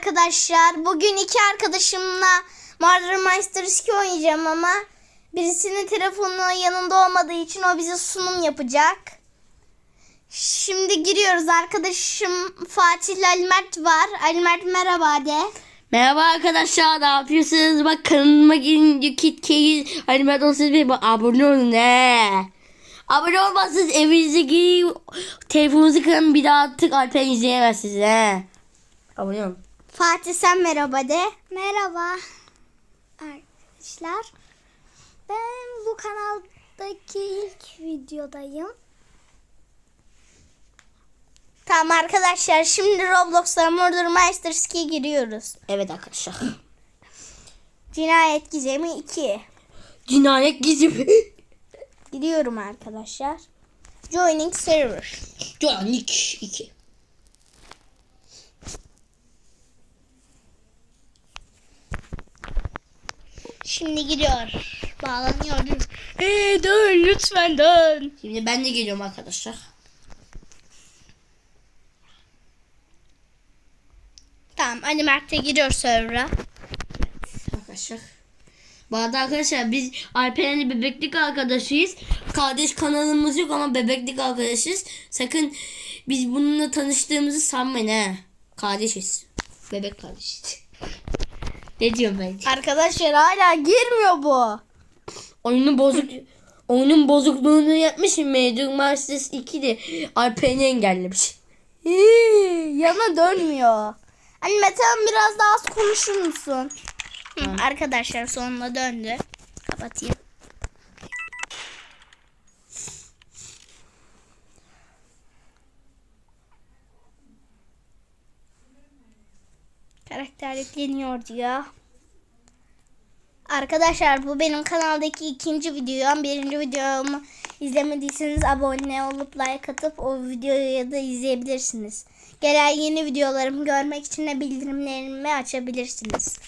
arkadaşlar. Bugün iki arkadaşımla Murder Meister 2 oynayacağım ama birisinin telefonu yanında olmadığı için o bize sunum yapacak. Şimdi giriyoruz. Arkadaşım Fatih ile Ali Mert var. Ali Mert merhaba de. Merhaba arkadaşlar ne yapıyorsunuz? Bak kanalıma girin Yukit Key'i Hani ben 31 bak abone olun he. Abone olmazsanız evinize girin telefonunuzu kırın bir daha artık Alper izleyemezsiniz he. Abone olun. Fatih sen merhaba de. Merhaba arkadaşlar. Ben bu kanaldaki ilk videodayım. Tamam arkadaşlar şimdi Roblox'ta Murder Meister 2'ye giriyoruz. Evet arkadaşlar. Cinayet Gizemi 2. Cinayet gizli. Gidiyorum arkadaşlar. Joining server. Canik 2. Şimdi gidiyor. Bağlanıyor. Ee, dön lütfen dön. Şimdi ben de geliyorum arkadaşlar. Tamam Ali Mert de giriyor server'a. Arkadaşlar. Bu arada arkadaşlar biz Alperen'le bebeklik arkadaşıyız. Kardeş kanalımız yok ama bebeklik arkadaşız. Sakın biz bununla tanıştığımızı sanmayın he. Kardeşiz. Bebek kardeşiz. Ne diyorum ben? Arkadaşlar hala girmiyor bu. Oyunun bozuk oyunun bozukluğunu yapmışım. Major Masters 2'de Alperen'i engellemiş. Hii, yana dönmüyor. Ali Metehan biraz daha az konuşur musun? Hı, arkadaşlar sonuna döndü. Kapatayım. Karakter yükleniyor diyor. Arkadaşlar bu benim kanaldaki ikinci videom. Birinci videomu izlemediyseniz abone olup like atıp o videoyu da izleyebilirsiniz. Gelen yeni videolarımı görmek için de bildirimlerimi açabilirsiniz.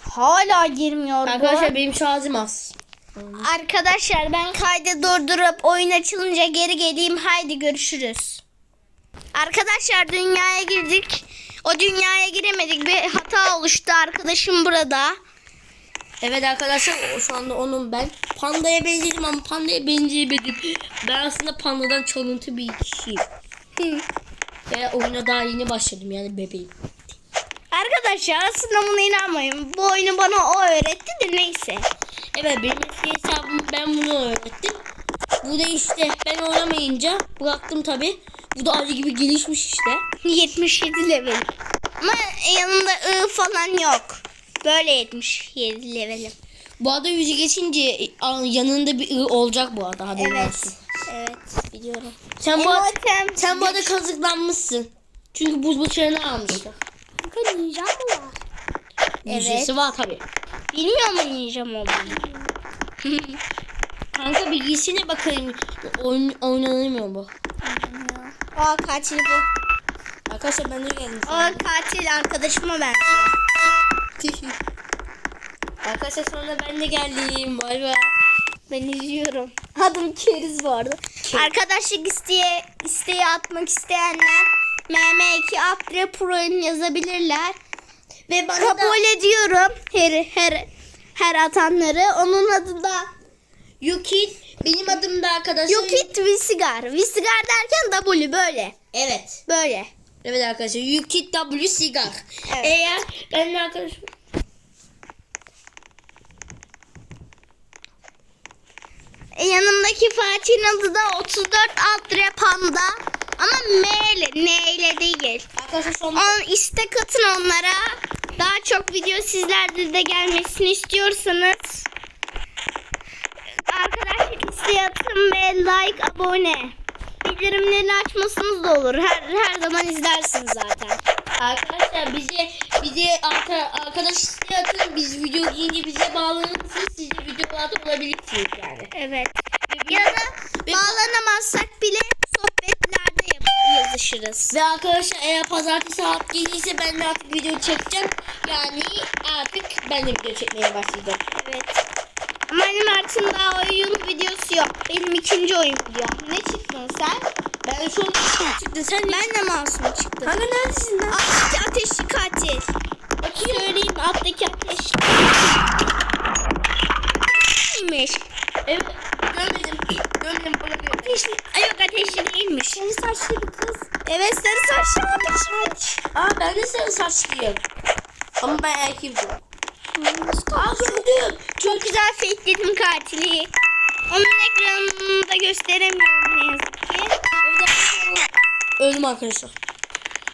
Hala girmiyor bu. Arkadaşlar benim şarjım az. Arkadaşlar ben kaydı durdurup oyun açılınca geri geleyim. Haydi görüşürüz. Arkadaşlar dünyaya girdik. O dünyaya giremedik. Bir hata oluştu. Arkadaşım burada. Evet arkadaşlar şu anda onun ben pandaya benzedim ama pandaya benzeyemedim. Ben aslında pandadan çalıntı bir kişiyim. Ve oyuna daha yeni başladım yani bebeğim. Arkadaşlar aslında buna inanmayın. Bu oyunu bana o öğretti de neyse. Evet benim eski hesabım ben bunu öğrettim. Bu da işte ben oynamayınca bıraktım tabi. Bu da acı gibi gelişmiş işte. 77 level. Ama yanında ı falan yok. Böyle 77 levelim. Bu arada yüzü geçince yanında bir ı olacak bu arada haberin Evet. olsun. Evet biliyorum. Sen bu, Emotem. sen bu arada kazıklanmışsın. Çünkü buz bıçağını almıştı. Bakın ninja mı var? Evet. Yüzesi var tabi. Bilmiyor mu ninja olduğunu? Kanka bilgisine bakayım. Oyun, oynanamıyor bu. Aa katil bu. Arkadaşlar ben de geldim. Aa katil arkadaşıma benziyor. Arkadaşlar sonra ben de geldim. Vay be. Ben izliyorum. Adım Keriz bu arada. Arkadaşlık isteye, isteği atmak isteyenler MM2 Aptre Pro'yu yazabilirler. Ve bana Kabul ediyorum her her her atanları. Onun adı da Yukit. Benim adım da arkadaşlar. Yukit Visigar. Visigar derken W böyle. Evet. Böyle. Evet arkadaşlar. Yukit W Sigar. Evet. Eğer ben de arkadaşım. E, yanımdaki Fatih'in adı da 34 Altre Panda. Ama M ile, N ile değil. Arkadaşlar son On, istek atın onlara. Daha çok video sizlerde de gelmesini istiyorsanız isteği atın ve like, abone. Bildirimlerini açmasınız da olur. Her her zaman izlersiniz zaten. Arkadaşlar bize bize arka, arkadaş isteği atın. Biz video deyince bize bağlanırsınız. Siz de videolarda olabilirsiniz yani. Evet. Ya da bağlanamazsak bile sohbetlerde yap- yazışırız. Ve arkadaşlar eğer pazartesi saat gelirse ben de artık video çekeceğim. Yani artık ben de video çekmeye başlayacağım. Evet. Minecraft'ın Mert'in daha oyun videosu yok. Benim ikinci oyun videom. Ne çıktın sen? Ben şu an çıktı. Sen ben de masum çıktım. Hani neredesin lan? Alttaki ateşli katil. Bakayım. Söyleyeyim alttaki ateşli katilmiş. Evet. Görmedim. Görmedim bunu görmedim. Ateşli. Ay yok ateşli değilmiş. Sarı saçlı bir kız. Evet sarı saçlı ateşli. Aa ben de sarı saçlıyım. Ama ben erkeğim. Aa gördüm. Çok güzel fakeledim katili. Onun ekranını da gösteremiyorum ne yazık ki. Öldüm arkadaşlar.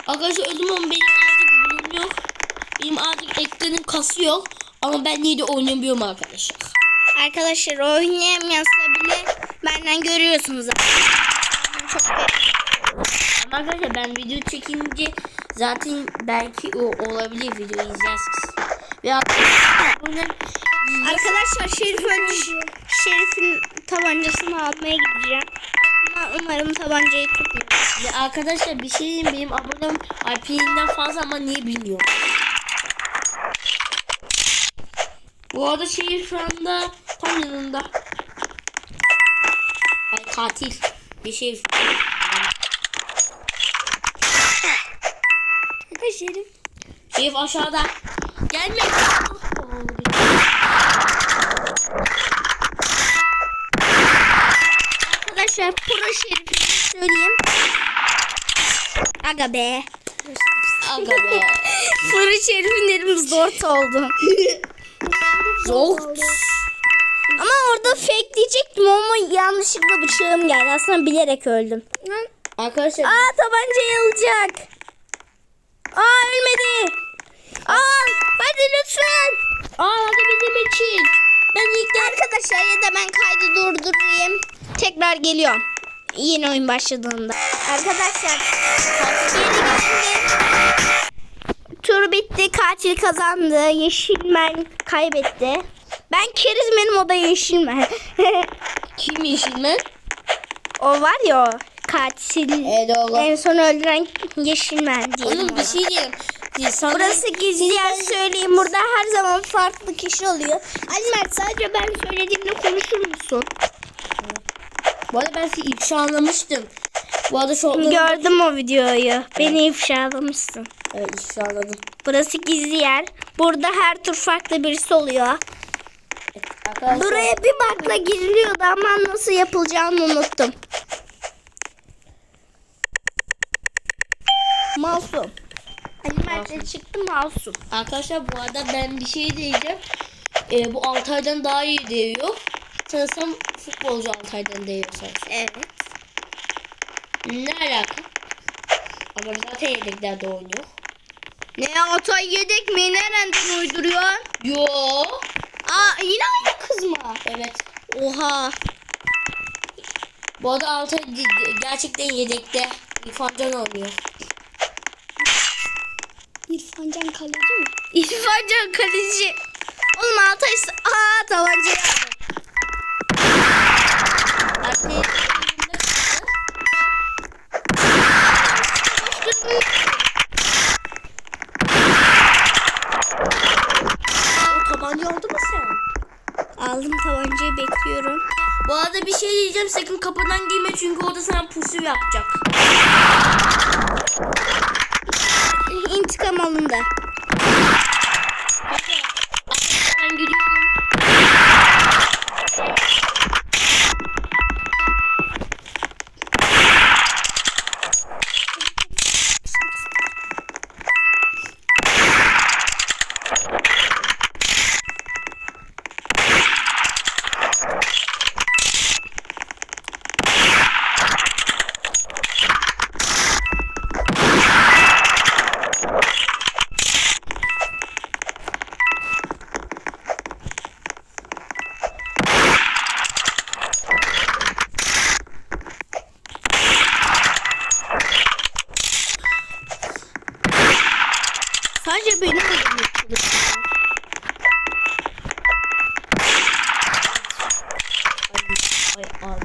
Arkadaşlar öldüm ama benim artık bulum yok. Benim artık ekranım kasıyor. Ama ben yine de oynayamıyorum arkadaşlar. Arkadaşlar oynayamıyorsa bile benden görüyorsunuz. Çok Ama arkadaşlar ben video çekince zaten belki o olabilir video izlersiniz. Ve arkadaşlar Şerif önce Şerif'in tabancasını almaya gideceğim. Ama umarım tabancayı tutmuyor. ve arkadaşlar bir şey diyeyim benim abonem IP'den fazla ama niye bilmiyorum. Bu arada şey şu anda tam yanında. Ay katil. Bir şey. Şerif. Şerif aşağıda. Gelme. Arkadaşlar Pro Şerif'i söyleyeyim. Aga be. Aga be. Pro Şerif'in dedim zor oldu. Zor. Ama orada fake diyecektim ama yanlışlıkla bıçağım geldi. Aslında bilerek öldüm. Arkadaşlar Aa tabancayı alacak. Aa ölmedi. Al hadi lütfen. Aa hadi bizim için. Ben ilk arkadaşlar ya da ben kaydı durdurayım. Tekrar geliyorum. Yeni oyun başladığında. Arkadaşlar geri geldi. Tur bitti. Katil kazandı. Yeşilmen kaybetti. Ben kerizmenim o da yeşilmen. Kim yeşilmen? o var ya o katil. E doğru. En son öldüren yeşilmen diyelim Oğlum bir şey diyeyim. Siz Sana... Burası gizli yer söyleyeyim. Burada her zaman farklı kişi oluyor. Ali Mert sadece ben söylediğimle konuşur musun? Bu arada ben sizi ifşalamıştım. Bu arada şortlarım... Gördüm o videoyu. Beni ifşalamışsın. Evet ifşaladım. Burası gizli yer. Burada her tur farklı birisi oluyor. Arkadaşlar. Buraya bir bakla giriliyordu ama nasıl yapılacağını unuttum. Masum. Ali Mert'e çıktı masum. Arkadaşlar bu arada ben bir şey diyeceğim. Ee, bu Altay'dan daha iyi değiyor. Sanırsam futbolcu Altay'dan değiyor sanırsam. Evet. Ne alaka? Ama zaten yedeklerde oynuyor. Ne Atay yedek mi? Nereden uyduruyor? Yo. Aa yine aynı kız mı? Evet. Oha. Bu arada Altay gerçekten yedekte. İrfan Can oynuyor. İrfan Can kaleci mi? İrfan kaleci. Oğlum Altay aa tabancayı aldı. Sadece benim elim yapılır. Ay Allah.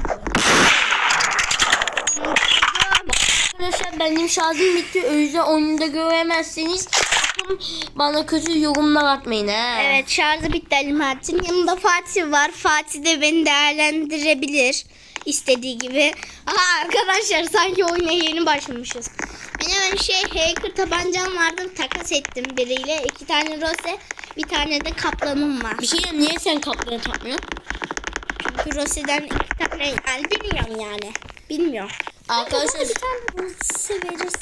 Arkadaşlar benim şarjım bitti. O yüzden oyunda göremezseniz sakın bana kötü yorumlar atmayın he. Evet şarjı bitti Ali Mert'in. Yanında Fatih var. Fatih de beni değerlendirebilir. istediği gibi. Aha arkadaşlar sanki oyuna yeni başlamışız. Benim şey hacker tabancam vardı takas ettim biriyle. iki tane rose bir tane de kaplanım var. Bir şey diyeyim, niye sen kaplanı takmıyorsun? Çünkü rose'den iki tane yani bilmiyorum yani. Bilmiyorum. Arkadaşlar Bir tane severiz.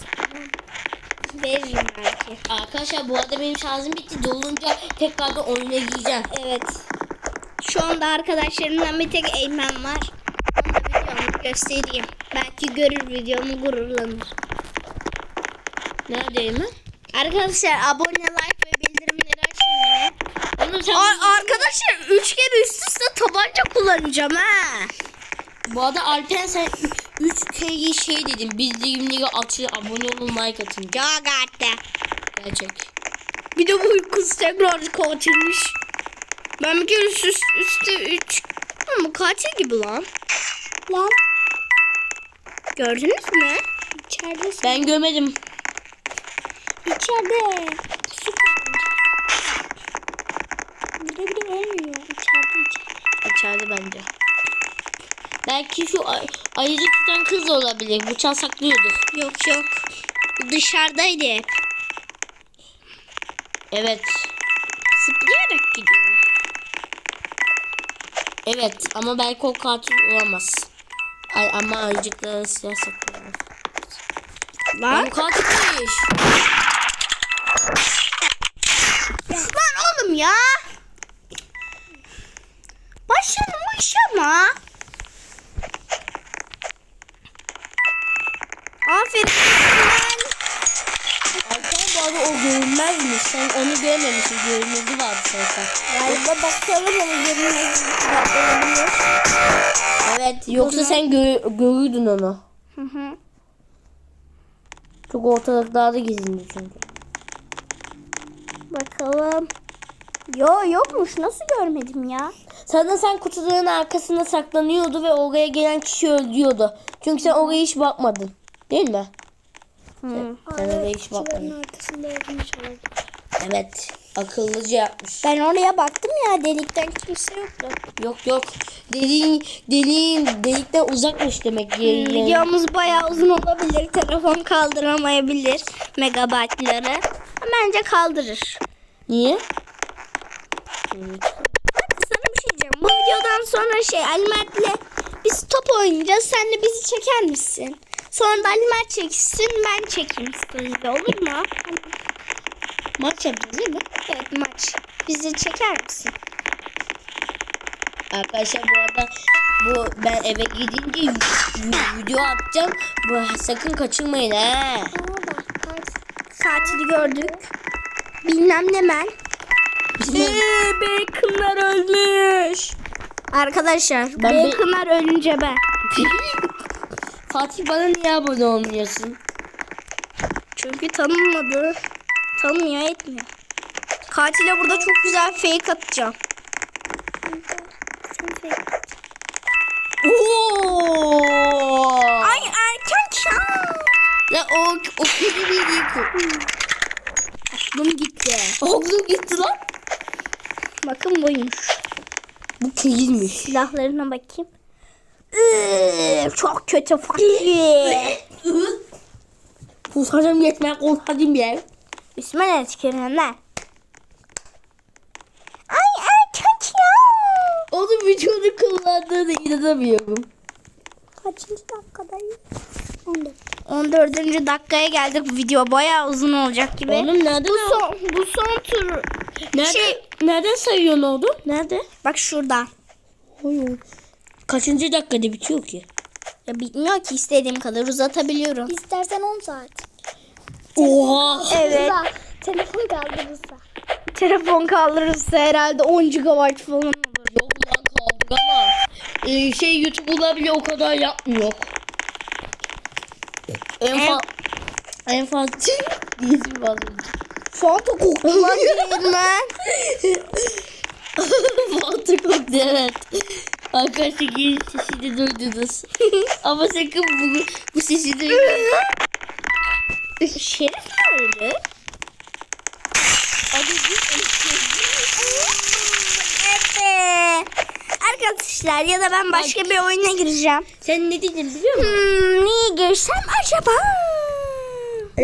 Veririm belki. arkadaşlar bu arada benim şarjım bitti. Dolunca tekrardan oyuna gireceğim. Evet. Şu anda arkadaşlarımdan bir tek Eymen var. Ona videomu göstereyim. Belki görür videomu gururlanır. Neredeyim ben? Arkadaşlar abone, like ve bildirimleri açın yine. Oğlum sen Ar- arkadaşlar 3 kere üst üste tabanca kullanacağım ha. bu arada Alper sen 3 kere şey dedin. Bildirimleri açın, abone olun, like atın. Çok arttı. Gerçek. Bir de bu kız tekrar kaçırmış. Ben bir kere üst üst- üstte 3 ama katil gibi lan. Lan Gördünüz mü? içeridesin. Ben görmedim. İçeride. Burada biri ölmüyor. İçeride içeride. İçeride bence. Belki şu ay- ayıcı tutan kız olabilir. Bıçağı saklıyorduk. Yok yok. Dışarıdaydı hep. Evet. Zıplayarak gidiyor. Evet ama belki o katil olamaz. Ay, ama ayıcıkları silah saklıyor. Lan. O katilmiş. Lan oğlum ya. Başlamış ama. Aferin. Alper bu arada o görünmezmiş. Sen onu görmemişsin. Görünmezi vardı sanki. Galiba bakalım onu görünmez. Evet. Yoksa sen gö görürdün onu. Hı hı. Çok ortalıklarda gezindi çünkü. Bakalım. Yo yokmuş. Nasıl görmedim ya? Sana sen kutuların arkasında saklanıyordu ve oraya gelen kişi öldürüyordu. Çünkü sen oraya hiç bakmadın. Değil mi? Hı. Sen oraya hiç bakmadın. Arkasında olabilir. Evet. Akıllıca yapmış. Ben oraya baktım ya delikten kimse yoktu. Yok yok. Deliğin, deliğin delikten uzakmış demek ki. Yani- Videomuz bayağı uzun olabilir. Telefon kaldıramayabilir megabaytları. Bence kaldırır. Niye? Sana bir şey diyeceğim. Bu videodan sonra şey Ali Mert'le biz top oynayacağız. Sen de bizi çeker misin? Sonra da Ali Mert çeksin ben çekeyim story'de olur mu? Maç yapacağız değil mi? Evet maç. Bizi çeker misin? Arkadaşlar bu arada bu ben eve gidince video atacağım. Bu sakın kaçırmayın kaç. Katili gördük. Bilmem ne men. Bilmem. Bacon'lar ölmüş. Arkadaşlar Ben be- Bacon'lar ölünce ben. Fatih bana niye abone olmuyorsun? Çünkü tanınmadı. Tanımıyor etmiyor. Katile burada çok güzel fake atacağım. Buymuş. Bu kediymiş. Silahlarına bakayım. Iıı, çok kötü fakir. Kusacağım yetmeye kurtardım ya. Üstüme ne tükürenler? Ay erken çal. Onun vücudu kullandığını inanamıyorum. Kaçıncı dakikadayız? 14. 14. dakikaya geldik. Video bayağı uzun olacak gibi. Oğlum nerede bu son, bu son tur. Nerede, Şey- nereden sayıyorsun oldu? Nerede? Bak şuradan. Kaçıncı dakikada bitiyor ki? Ya bilmiyor ki istediğim kadar uzatabiliyorum. İstersen 10 saat. Oha! Evet. Telefon kaldırırsa. Telefon kaldırırsa herhalde 10 GB falan olur. Yok lan kaldık ama e, şey YouTube'da bile o kadar yapmıyor. En En- fazla en fazla var. Fanta koktu lan değirmen. Fanta koktu evet. Arkadaşlar gelin sesini duydunuz. ama sakın bu, bu sesi duymayın. Şerif mi öldü? Hadi. Evet. Arkadaşlar ya da ben başka bir oyuna gireceğim. Sen ne dedin biliyor musun? Hmm, niye girsem acaba?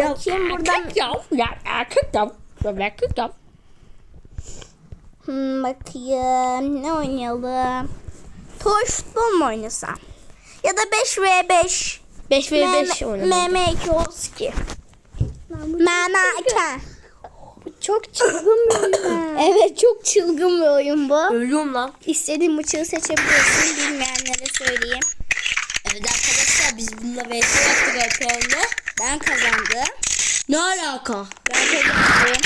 Bakayım buradan. Erkek yav, ya erkek yav, ya erkek yav. Hmm, bakayım ne oynayalım? Toy futbol mu oynasam? Ya da 5v5 5 ve 5 oynadım. Mehmet Yoski. Mehmet Çok çılgın bir oyun. Evet çok çılgın bir oyun bu. Ölüyorum lan. İstediğin bıçağı seçebilirsin. Bilmeyenlere söyleyeyim. Evet arkadaşlar biz bununla vs yaptık Alperen'le. Ben kazandım. Ne alaka? Ben kazandım.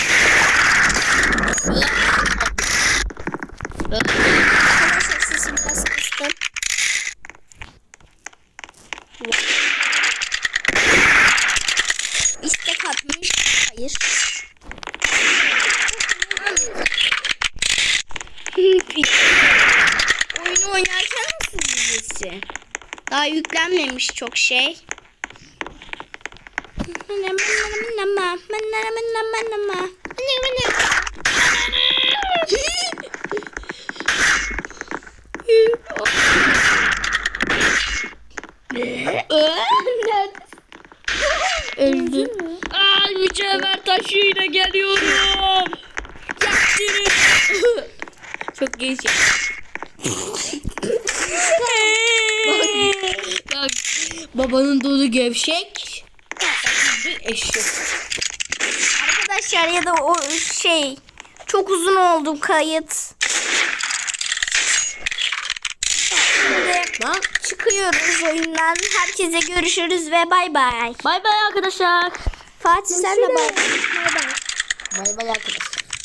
Arkadaşlar sesim biraz kıstım. İstek atmış. Hayır. Oyunu oynarken nasıl diyeceksin? Daha yüklenmemiş çok şey. Öldü. Ay mücevher taşıyla geliyorum. Yaktırın. Çok geç. Bak, babanın dolu gevşek. Eşek. Arkadaşlar ya da o şey çok uzun oldu kayıt. Şimdi Lan. çıkıyoruz oyundan. Herkese görüşürüz ve bay bay. Bay bay arkadaşlar. Fatih sen de bay. Bay bay. Bay bay arkadaşlar.